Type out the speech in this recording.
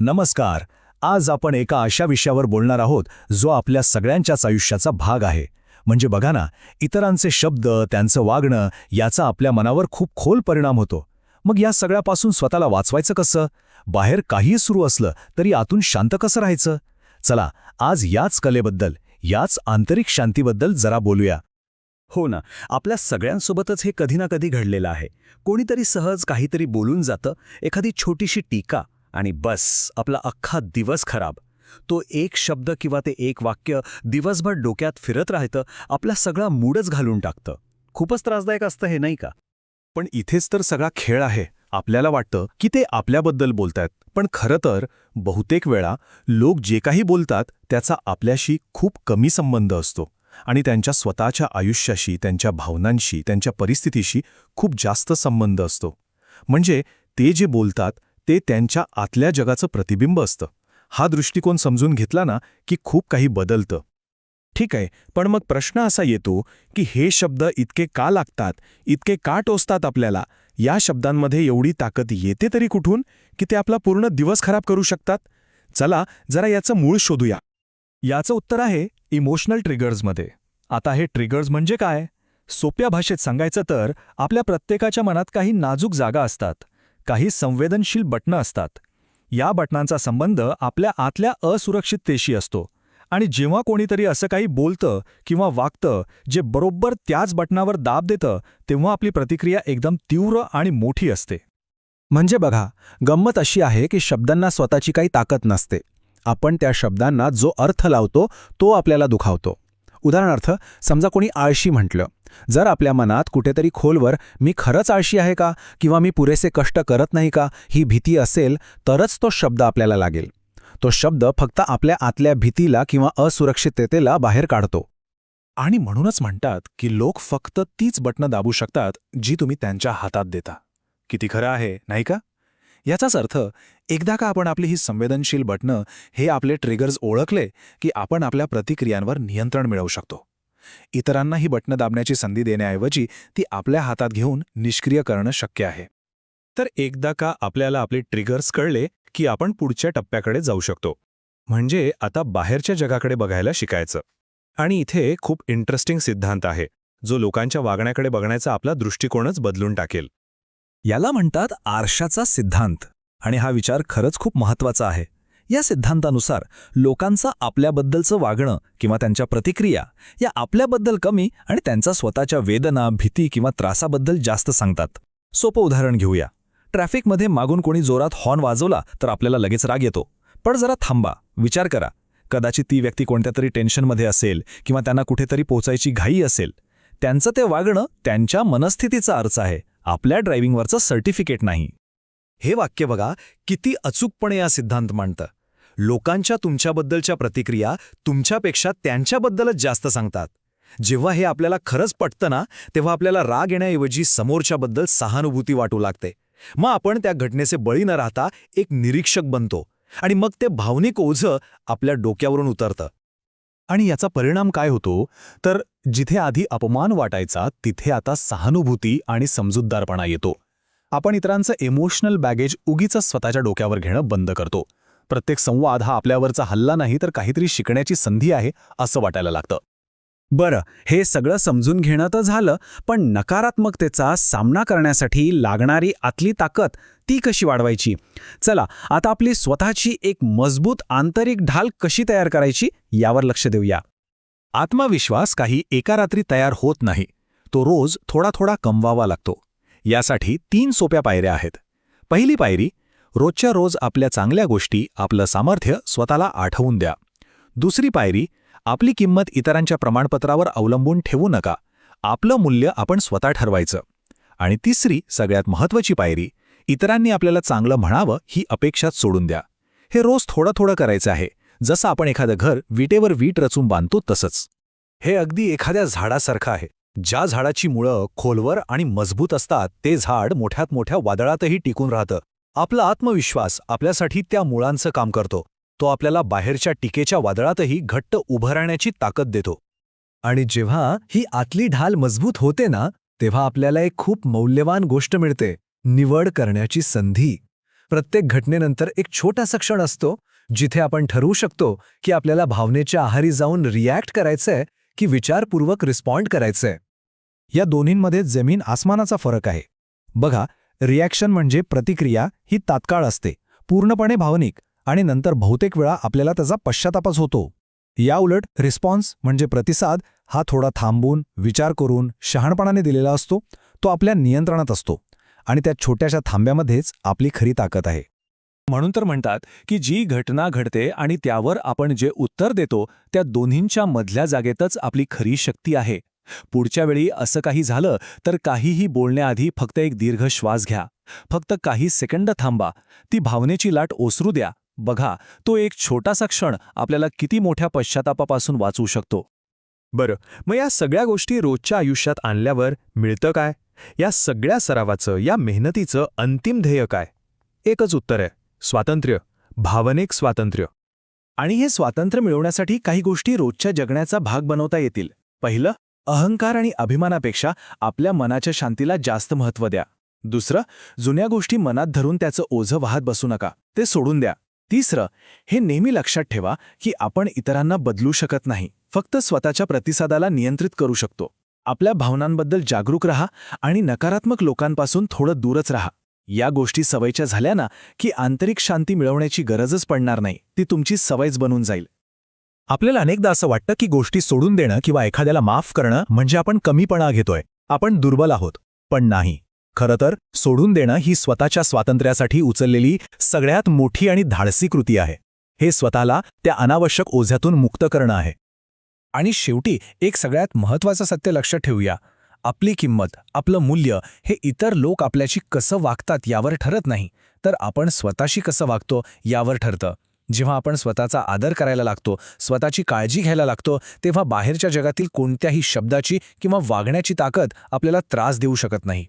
नमस्कार. आज आपण एका अशा विषयावर बोलणार आहोत जो आपल्या सगळ्यांच्याच आयुष्याचा भाग आहे. म्हणजे बघा ना इतरांचे शब्द त्यांचं वागणं याचा आपल्या मनावर खूप खोल परिणाम होतो. मग या सगळ्यापासून स्वतःला वाचवायचं कसं? बाहेर काहीही सुरू असलं तरी आतून शांत कसं राहायचं? चला आज याच कलेबद्दल याच आंतरिक शांतीबद्दल जरा बोलूया. हो ना आपल्या सगळ्यांसोबतच हे कधी ना कधी घडलेलं आहे. कोणीतरी सहज काहीतरी बोलून जातं एखादी छोटीशी टीका आणि बस आपला अख्खा दिवस खराब. तो एक शब्द किंवा ते एक वाक्य दिवसभर डोक्यात फिरत राहतं आपला सगळा मूडच घालून टाकतं. खूपच त्रासदायक असतं हे नाही का? पण इथेच तर सगळा खेळ आहे. आपल्याला वाटतं की ते आपल्याबद्दल बोलतायत. पण खरं तर बहुतेक वेळा लोक जे काही बोलतात त्याचा आपल्याशी खूप कमी संबंध असतो. आणि त्यांच्या स्वतःच्या आयुष्याशी त्यांच्या भावनांशी त्यांच्या परिस्थितीशी खूप जास्त संबंध असतो. म्हणजे ते जे बोलतात ते त्यांच्या आतल्या जगाचं प्रतिबिंब असतं. हा दृष्टिकोन समजून घेतला ना की खूप काही बदलतं. ठीक आहे पण मग प्रश्न असा येतो की हे शब्द इतके का लागतात इतके का टोचतात आपल्याला? या शब्दांमध्ये एवढी ताकद येते तरी कुठून की ते आपला पूर्ण दिवस खराब करू शकतात? चला जरा याचं मूळ शोधूया. याचं उत्तर आहे इमोशनल ट्रिगर्समध्ये आता हे ट्रिगर्स म्हणजे काय? सोप्या भाषेत सांगायचं तर आपल्या प्रत्येकाच्या मनात काही नाजूक जागा असतात. काही संवेदनशील बटणं असतात. या बटनांचा संबंध आपल्या आतल्या असुरक्षिततेशी असतो. आणि जेव्हा कोणीतरी असं काही बोलतं किंवा वागतं जे बरोबर त्याच बटणावर दाब देतं तेव्हा आपली प्रतिक्रिया एकदम तीव्र आणि मोठी असते. म्हणजे बघा गंमत अशी आहे की शब्दांना स्वतःची काही ताकद नसते. आपण त्या शब्दांना जो अर्थ लावतो तो आपल्याला दुखावतो. उदाहरणार्थ समजा कोणी आळशी म्हटलं जर आपल्या मनात कुठेतरी खोलवर मी खरंच आळशी आहे का? किंवा मी पुरेसे कष्ट करत नाही का? ही भीती असेल तरच तो शब्द आपल्याला लागेल. तो शब्द फक्त आपल्या आतल्या भीतीला किंवा असुरक्षिततेला बाहेर काढतो. आणि म्हणूनच म्हणतात की लोक फक्त तीच बटणं दाबू शकतात जी तुम्ही त्यांच्या हातात देता. किती खरं आहे नाही का? याचाच अर्थ एकदा का आपण आपली ही संवेदनशील बटणं हे आपले ट्रिगर्स ओळखले की आपण आपल्या प्रतिक्रियांवर नियंत्रण मिळवू शकतो. इतरांना ही बटणं दाबण्याची संधी देण्याऐवजी ती आपल्या हातात घेऊन निष्क्रिय करणं शक्य आहे. तर एकदा का आपल्याला आपले ट्रिगर्स कळले की आपण पुढच्या टप्प्याकडे जाऊ शकतो. म्हणजे आता बाहेरच्या जगाकडे बघायला शिकायचं. आणि इथे खूप इंटरेस्टिंग सिद्धांत आहे जो लोकांच्या वागण्याकडे बघण्याचा आपला दृष्टिकोनच बदलून टाकेल. याला म्हणतात आरशाचा सिद्धांत. आणि हा विचार खरंच खूप महत्त्वाचा आहे. या सिद्धांतानुसार लोकांचं आपल्याबद्दलचं वागणं किंवा त्यांच्या प्रतिक्रिया या आपल्याबद्दल कमी आणि त्यांचा स्वतःच्या वेदना भीती किंवा त्रासाबद्दल जास्त सांगतात. सोपं उदाहरण घेऊया. ट्रॅफिकमध्ये मागून कोणी जोरात हॉर्न वाजवला तर आपल्याला लगेच राग येतो. पण जरा थांबा विचार करा. कदाचित ती व्यक्ती कोणत्या तरी टेन्शनमध्ये असेल किंवा त्यांना कुठेतरी पोचायची घाई असेल. त्यांचं ते वागणं त्यांच्या मनस्थितीचा अर्थ आहे. आपल्या ड्रायव्हिंगवरचं सर्टिफिकेट नाही. हे वाक्य बघा किती अचूकपणे या सिद्धांत मांडतं. लोकांच्या तुमच्याबद्दलच्या प्रतिक्रिया तुमच्यापेक्षा त्यांच्याबद्दलच जास्त सांगतात. जेव्हा हे आपल्याला खरंच पटतं ना तेव्हा आपल्याला राग येण्याऐवजी समोरच्याबद्दल सहानुभूती वाटू लागते. मग आपण त्या घटनेचे बळी न राहता एक निरीक्षक बनतो आणि मग ते भावनिक ओझं आपल्या डोक्यावरून उतरतं. आणि याचा परिणाम काय होतो? तर जिथे आधी अपमान वाटायचा तिथे आता सहानुभूती आणि समजूतदारपणा येतो. आपण इतरांचं इमोशनल बॅगेज उगीच स्वतःच्या डोक्यावर घेणं बंद करतो. प्रत्येक संवाद हा आपल्यावरचा हल्ला नाही तर काहीतरी शिकण्याची संधी आहे असं वाटायला लागतं. बरं हे सगळं समजून घेणं तर झालं पण नकारात्मकतेचा सामना करण्यासाठी लागणारी आतली ताकद ती कशी वाढवायची? चला आता आपली स्वतःची एक मजबूत आंतरिक ढाल कशी तयार करायची यावर लक्ष देऊया. आत्मविश्वास काही एका रात्री तयार होत नाही. तो रोज थोडा थोडा कमवावा लागतो. यासाठी तीन सोप्या पायऱ्या आहेत. पहिली पायरी रोजच्या रोज आपल्या चांगल्या गोष्टी आपलं सामर्थ्य स्वतःला आठवून द्या. दुसरी पायरी आपली किंमत इतरांच्या प्रमाणपत्रावर अवलंबून ठेवू नका. आपलं मूल्य आपण स्वतः ठरवायचं. आणि तिसरी सगळ्यात महत्त्वाची पायरी इतरांनी आपल्याला चांगलं म्हणावं ही अपेक्षाच सोडून द्या. हे रोज थोडं थोडं करायचं आहे. जसं आपण एखादं घर विटेवर वीट रचून बांधतो तसंच. हे अगदी एखाद्या झाडासारखं आहे. ज्या झाडाची मुळं खोलवर आणि मजबूत असतात ते झाड मोठ्यात मोठ्या वादळातही टिकून राहतं. आपला आत्मविश्वास आपल्यासाठी त्या मुळांचं काम करतो. तो आपल्याला बाहेरच्या टीकेच्या वादळातही घट्ट उभं राहण्याची ताकद देतो. आणि जेव्हा ही आतली ढाल मजबूत होते ना तेव्हा आपल्याला एक खूप मौल्यवान गोष्ट मिळते निवड करण्याची संधी. प्रत्येक घटनेनंतर एक छोटासा क्षण असतो जिथे आपण ठरवू शकतो की आपल्याला भावनेच्या आहारी जाऊन रिॲक्ट करायचंय की विचारपूर्वक रिस्पॉन्ड करायचंय. या दोन्हींमध्ये जमीन आसमानाचा फरक आहे. बघा रिॲक्शन म्हणजे प्रतिक्रिया ही तात्काळ असते पूर्णपणे भावनिक. आणि नंतर बहुतेक वेळा आपल्याला त्याचा पश्चातापच होतो. याउलट रिस्पॉन्स म्हणजे प्रतिसाद हा थोडा थांबून विचार करून शहाणपणाने दिलेला असतो तो आपल्या नियंत्रणात असतो आणि त्या छोट्याशा थांब्यामध्येच आपली खरी ताकद आहे. म्हणून तर म्हणतात की जी घटना घडते आणि त्यावर आपण जे उत्तर देतो त्या दोन्हींच्या मधल्या जागेतच आपली खरी शक्ती आहे. पुढच्या वेळी असं काही झालं तर काहीही बोलण्याआधी फक्त एक दीर्घ श्वास घ्या. फक्त काही सेकंद थांबा. ती भावनेची लाट ओसरू द्या. बघा तो एक छोटासा क्षण आपल्याला किती मोठ्या पश्चातापापासून वाचवू शकतो. बरं मग या सगळ्या गोष्टी रोजच्या आयुष्यात आणल्यावर मिळतं काय? या सगळ्या सरावाचं या मेहनतीचं अंतिम ध्येय काय? एकच उत्तर आहे स्वातंत्र्य भावनिक स्वातंत्र्य. आणि हे स्वातंत्र्य मिळवण्यासाठी काही गोष्टी रोजच्या जगण्याचा भाग बनवता येतील. पहिलं अहंकार आणि अभिमानापेक्षा आपल्या मनाच्या शांतीला जास्त महत्त्व द्या. दुसरं जुन्या गोष्टी मनात धरून त्याचं ओझं वाहत बसू नका. ते सोडून द्या. तिसरं हे नेहमी लक्षात ठेवा की आपण इतरांना बदलू शकत नाही फक्त स्वतःच्या प्रतिसादाला नियंत्रित करू शकतो. आपल्या भावनांबद्दल जागरूक रहा आणि नकारात्मक लोकांपासून थोडं दूरच राहा. या गोष्टी सवयच्या झाल्या ना की आंतरिक शांती मिळवण्याची गरजच पडणार नाही ती तुमची सवयच बनून जाईल. आपल्याला अनेकदा असं वाटतं की गोष्टी सोडून देणं किंवा एखाद्याला माफ करणं म्हणजे आपण कमीपणा घेतोय आपण दुर्बल आहोत पण नाही. खरं तर सोडून देणं ही स्वतःच्या स्वातंत्र्यासाठी उचललेली सगळ्यात मोठी आणि धाडसी कृती आहे. हे स्वतःला त्या अनावश्यक ओझ्यातून मुक्त करणं आहे. आणि शेवटी एक सगळ्यात महत्त्वाचं सत्य लक्षात ठेवूया. आपली किंमत आपलं मूल्य हे इतर लोक आपल्याशी कसं वागतात यावर ठरत नाही. तर आपण स्वतःशी कसं वागतो यावर ठरतं. जेव्हा आपण स्वतःचा आदर करायला लागतो स्वतःची काळजी घ्यायला लागतो तेव्हा बाहेरच्या जगातील कोणत्याही शब्दाची किंवा वागण्याची ताकद आपल्याला त्रास देऊ शकत नाही.